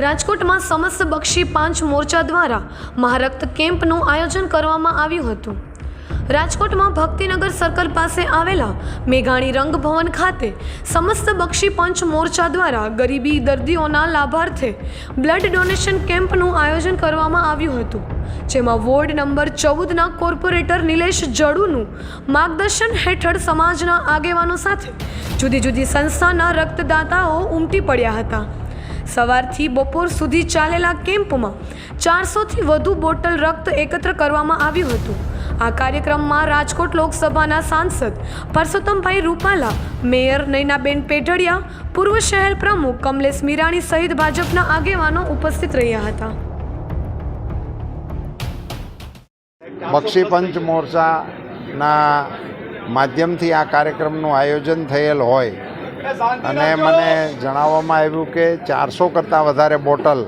રાજકોટમાં સમસ્ત બક્ષી પાંચ મોરચા દ્વારા મહારક્ત કેમ્પનું આયોજન કરવામાં આવ્યું હતું. રાજકોટમાં ભક્તિનગર સર્કલ પાસે આવેલા મેઘાણી રંગભવન ખાતે સમસ્ત બક્ષી પંચ મોરચા દ્વારા ગરીબી દર્દીઓના લાભાર્થે બ્લડ ડોનેશન કેમ્પનું આયોજન કરવામાં આવ્યું હતું. જેમાં વોર્ડ નંબર ચૌદના કોર્પોરેટર નિલેશ જડુનું માર્ગદર્શન હેઠળ સમાજના આગેવાનો સાથે જુદી જુદી સંસ્થાના રક્તદાતાઓ ઉમટી પડ્યા હતા. સવારથી બપોર સુધી ચાલેલા કેમ્પમાં ચારસોથી વધુ બોટલ રક્ત એકત્ર કરવામાં આવ્યું હતું. આ કાર્યક્રમમાં રાજકોટ લોકસભાના સાંસદ પરસોત્તમભાઈ રૂપાલા, મેયર નૈનાબેન પેઢડિયા, પૂર્વ શહેર પ્રમુખ કમલેશ મીરાણી સહિત ભાજપના આગેવાનો ઉપસ્થિત રહ્યા હતા. બક્ષી પંચ મોરચાના માધ્યમથી આ કાર્યક્રમનું આયોજન થયેલ હોય અને મને જણાવવામાં આવ્યું કે ચારસો કરતાં વધારે બોટલ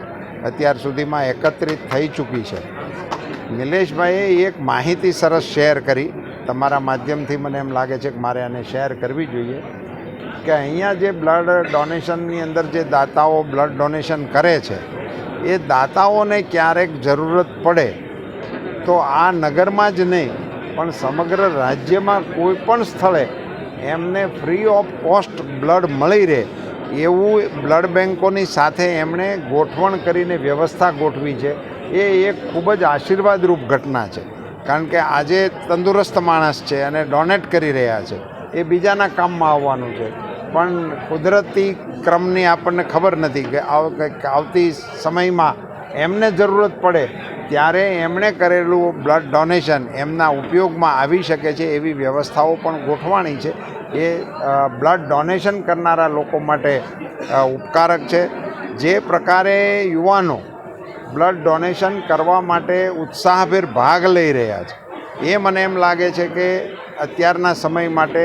અત્યાર સુધીમાં એકત્રિત થઈ ચૂકી છે. નિલેશભાઈએ એક માહિતી સરસ શેર કરી. તમારા માધ્યમથી મને એમ લાગે છે કે મારે આને શેર કરવી જોઈએ. કે અહીંયા જે બ્લડ ડોનેશનની અંદર જે દાતાઓ બ્લડ ડોનેશન કરે છે એ દાતાઓને ક્યારેક જરૂરત પડે તો આ નગરમાં જ નહીં પણ સમગ્ર રાજ્યમાં કોઈ પણ સ્થળે એમને ફ્રી ઓફ કોસ્ટ બ્લડ મળી રહે. એવું બ્લડ બેન્કોની સાથે એમણે ગોઠવણ કરીને વ્યવસ્થા ગોઠવી છે. એ એક ખૂબ જ આશીર્વાદરૂપ ઘટના છે. કારણ કે આજે તંદુરસ્ત માણસ છે અને ડોનેટ કરી રહ્યા છે. એ બીજાના કામમાં આવવાનું છે. પણ કુદરતી ક્રમની આપણને ખબર નથી કે આવતી સમયમાં એમને જરૂરત પડે ત્યારે એમણે કરેલું બ્લડ ડોનેશન એમના ઉપયોગમાં આવી શકે છે એવી વ્યવસ્થાઓ પણ ગોઠવાણી છે. એ બ્લડ ડોનેશન કરનારા લોકો માટે ઉપકારક છે. જે પ્રકારે યુવાનો બ્લડ ડોનેશન કરવા માટે ઉત્સાહભેર ભાગ લઈ રહ્યા છે. એ મને એમ લાગે છે કે અત્યારના સમય માટે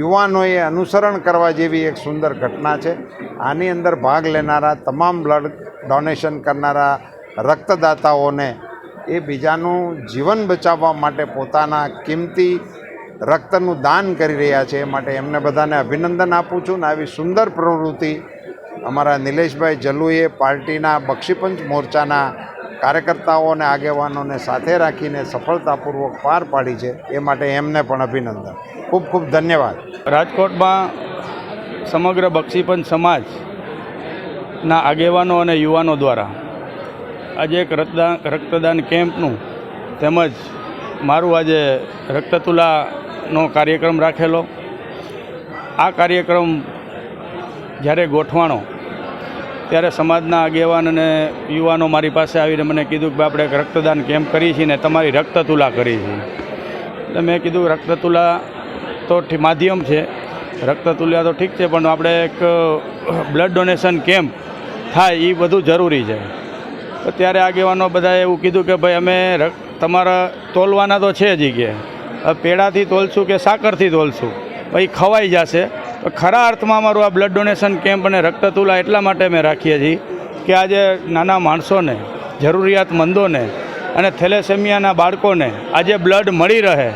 યુવાનોએ અનુસરણ કરવા જેવી એક સુંદર ઘટના છે. આની અંદર ભાગ લેનારા તમામ બ્લડ ડોનેશન કરનારા રક્તદાતાઓને એ બીજાનું જીવન બચાવવા માટે પોતાના કિંમતી રક્તનું દાન કરી રહ્યા છે. એ માટે એમને બધાને અભિનંદન આપું છું ને આવી સુંદર પ્રવૃત્તિ અમારા નિલેશભાઈ જલુએ પાર્ટીના બક્ષીપંચ મોરચાના કાર્યકર્તાઓ અને આગેવાનોને સાથે રાખીને સફળતાપૂર્વક પાર પાડી છે. એ માટે એમને પણ અભિનંદન. ખૂબ ખૂબ ધન્યવાદ. રાજકોટમાં સમગ્ર બક્ષીપંચ સમાજના આગેવાનો અને યુવાનો દ્વારા આજે એક રક્તદાન રક્તદાન કેમ્પનું તેમજ મારું આજે રક્તતુલાનો કાર્યક્રમ રાખેલો. આ કાર્યક્રમ જ્યારે ગોઠવાણો, ત્યારે સમાજના આગેવાન અને યુવાનો મારી પાસે આવીને મને કીધું કે આપણે એક રક્તદાન કેમ્પ કરીએ છીએ ને તમારી રક્તતુલા કરી છે એટલે મેં કીધું રક્તતુલા તો માધ્યમ છે. રક્તતુલા તો ઠીક છે, પણ આપણે એક બ્લડ ડોનેશન કેમ્પ થાય એ બધું જરૂરી છે. તો ત્યારે આગેવાનો બધાએ એવું કીધું કે ભાઈ અમે તમારા તોલવાના તો છે જ કે. પેડાથી તોલશું કે સાકરથી તોલશું? ભાઈ ખવાઈ જશે. તો ખરા અર્થમાં અમારું આ બ્લડ ડોનેશન કેમ્પ અને રક્તતુલા એટલા માટે અમે રાખીએ છીએ કે આજે નાના માણસોને, જરૂરિયાતમંદોને અને થેલેસેમિયાના બાળકોને આજે બ્લડ મળી રહે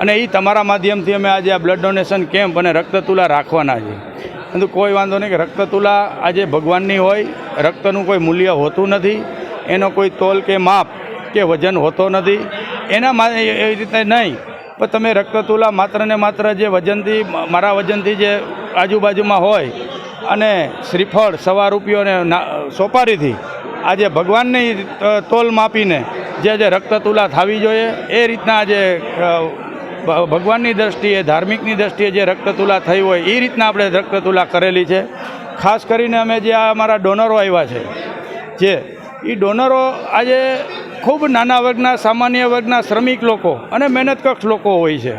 અને એ તમારા માધ્યમથી અમે આજે આ બ્લડ ડોનેશન કેમ્પ અને રક્તતુલા રાખવાના છીએ. પરંતુ કોઈ વાંધો નહીં કે રક્તતુલા આજે ભગવાનની હોય, રક્તનું કોઈ મૂલ્ય હોતું નથી. એનો કોઈ તોલ કે માપ કે વજન હોતો નથી. એના એ રીતે નહીં. પણ તમે રક્તતુલા માત્ર ને માત્ર જે વજનથી મારા વજનથી જે આજુબાજુમાં હોય અને શ્રીફળ સવા રૂપિયો અને સોપારીથી આજે ભગવાનની તોલ માપીને જે જે રક્તતુલા થવી જોઈએ, એ રીતના આજે ભગવાનની દ્રષ્ટિએ, ધાર્મિકની દ્રષ્ટિએ જે રક્તતુલા થઈ હોય એ રીતના આપણે રક્તતુલા કરેલી છે. ખાસ કરીને અમે જે આ અમારા ડોનરો આવ્યા છે, જે એ ડોનરો આજે ખૂબ નાના વર્ગના, સામાન્ય વર્ગના શ્રમિક લોકો અને મહેનતકક્ષ લોકો હોય છે.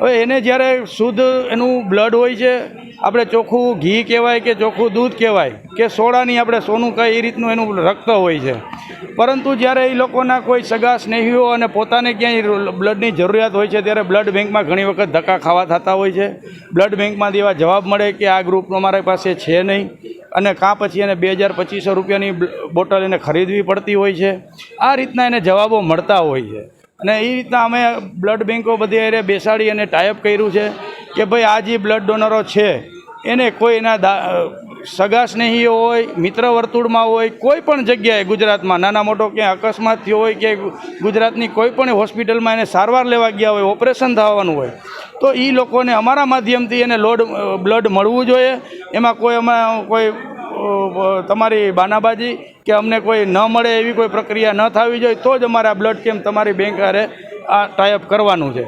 હવે એને જ્યારે શુદ્ધ એનું બ્લડ હોય છે, આપણે ચોખ્ખું ઘી કહેવાય કે ચોખ્ખું દૂધ કહેવાય કે સોડાની આપણે સોનું કહે એ રીતનું એનું રક્ત હોય છે. પરંતુ જ્યારે એ લોકોના કોઈ સગા સ્નેહીઓ અને પોતાને ક્યાંય બ્લડની જરૂરિયાત હોય છે, ત્યારે બ્લડ બેંકમાં ઘણી વખત ધક્કા ખાવા થતા હોય છે. બ્લડ બેંકમાંથી એવા જવાબ મળે કે આ ગ્રુપ અમારી પાસે છે નહીં. અને કાં પછી એને બે હજાર પચીસો રૂપિયાની બોટલ એને ખરીદવી પડતી હોય છે. આ રીતના એને જવાબો મળતા હોય છે. અને એ રીતના અમે બ્લડ બેંકો બધી એને બેસાડી અને ટાઈપ કર્યું છે કે ભાઈ આ જે બ્લડ ડોનરો છે, એને કોઈ એના દા સગા સ્નેહીઓ હોય, મિત્ર વર્તુળમાં હોય, કોઈ પણ જગ્યાએ ગુજરાતમાં, નાના મોટો ક્યાંય અકસ્માત થયો હોય કે ગુજરાતની કોઈ પણ હોસ્પિટલમાં એને સારવાર લેવા ગયા હોય, ઓપરેશન થવાનું હોય, તો એ લોકોને અમારા માધ્યમથી એને લોડ, બ્લડ મળવું જોઈએ. એમાં કોઈ અમે, કોઈ તમારી બાનાબાજી કે અમને કોઈ ન મળે એવી કોઈ પ્રક્રિયા ન થવી જોઈએ, તો જ અમારે આ બ્લડ કેમ્પ તમારી બેંક હારે આ ટાઈઅપ કરવાનું છે.